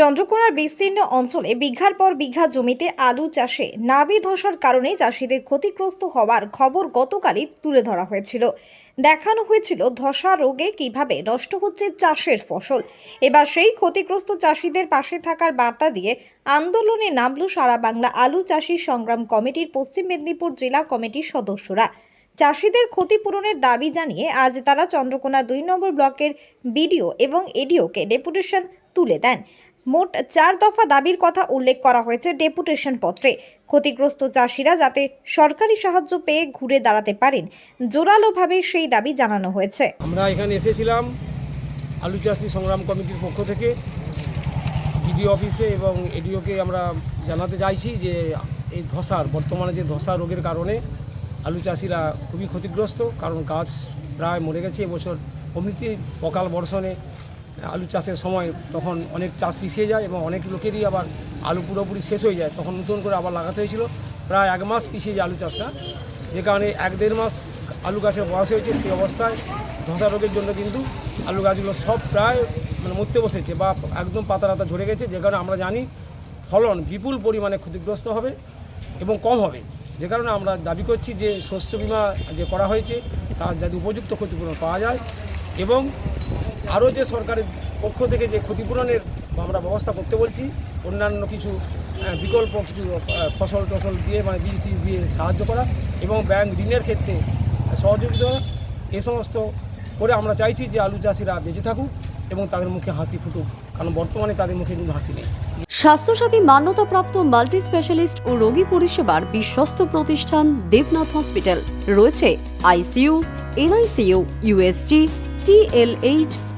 চন্দ্রকোনার বিস্তীর্ণ অঞ্চলে বিঘার পর বিঘা জমিতে আলু চাষে নাবি ধসার কারণে চাষিদের ক্ষতিগ্রস্ত হওয়ার খবর গতকালই তুলে ধরা হয়েছিল। দেখানো হয়েছিল ধসা রোগে কীভাবে নষ্ট হচ্ছে চাষের ফসল। এবার সেই ক্ষতিগ্রস্ত চাষিদের পাশে থাকার বার্তা দিয়ে আন্দোলনে নামল সারা বাংলা আলু চাষি সংগ্রাম কমিটির পশ্চিম মেদিনীপুর জেলা কমিটির সদস্যরা। চাষিদের ক্ষতিপূরণের দাবি জানিয়ে আজ তারা চন্দ্রকোনা দুই নম্বর ব্লকের বিডিও এবং এডিওকে ডেপুটেশন তুলে দেন। মোট চার দফা দাবির কথা উল্লেখ করা হয়েছে ডেপুটেশন পত্রে। ক্ষতিগ্রস্ত চাষিরা যাতে সরকারি সাহায্য পেয়ে ঘুরে দাঁড়াতে পারেন, জোরালোভাবে সেই দাবি জানানো হয়েছে। আমরা এখানে এসেছিলাম আলু চাষি সংগ্রাম কমিটির পক্ষ থেকে। বিডিও অফিসে এবং এডিওকে আমরা জানাতে চাইছি যে এই ধসার, বর্তমানে যে ধসা রোগের কারণে আলু চাষিরা খুবই ক্ষতিগ্রস্ত, কারণ গাছ প্রায় মরে গেছে এবছর অমৃতি অকাল বর্ষণে। আলু চাষের সময় তখন অনেক চাষ পিছিয়ে যায় এবং অনেক লোকেরই আবার আলু পুরোপুরি শেষ হয়ে যায়। তখন নতুন করে আবার লাগাতে হয়েছিল। প্রায় এক মাস পিছিয়ে যায় আলু চাষটা। যে কারণে এক দেড় মাস আলু গাছের বয়স হয়েছে সেই অবস্থায় ধসা রোগের জন্য কিন্তু আলু গাছগুলো সব প্রায় মানে মরতে বসেছে বা একদম পাতা রাতা ঝরে গেছে। যে কারণে আমরা জানি ফলন বিপুল পরিমাণে ক্ষতিগ্রস্ত হবে এবং কম হবে। যে কারণে আমরা দাবি করছি যে শস্য বিমা যে করা হয়েছে, তার যাতে উপযুক্ত ক্ষতিপূরণ পাওয়া যায় এবং আরও যে সরকারের পক্ষ থেকে যে ক্ষতিপূরণের আমরা ব্যবস্থা করতে বলছি, অন্যান্য কিছু বিকল্প কিছু ফসল টসল দিয়ে মানে বীজ টিজ দিয়ে সাহায্য করা এবং ব্যাংক ঋণের ক্ষেত্রে সহযোগিতা এ সমস্ত করে আমরা চাইছি যে আলু চাষিরা বেঁচে থাকুক এবং তাদের মুখে হাসি ফুটুক, কারণ বর্তমানে তাদের মুখে কিন্তু হাসি নেই। স্বাস্থ্যসাথী মান্যতাপ্রাপ্ত মাল্টি স্পেশালিস্ট ও রোগী পরিষেবার বিশ্বস্ত প্রতিষ্ঠান দেবনাথ হসপিটাল। রয়েছে ICU, NICU, USG, TLH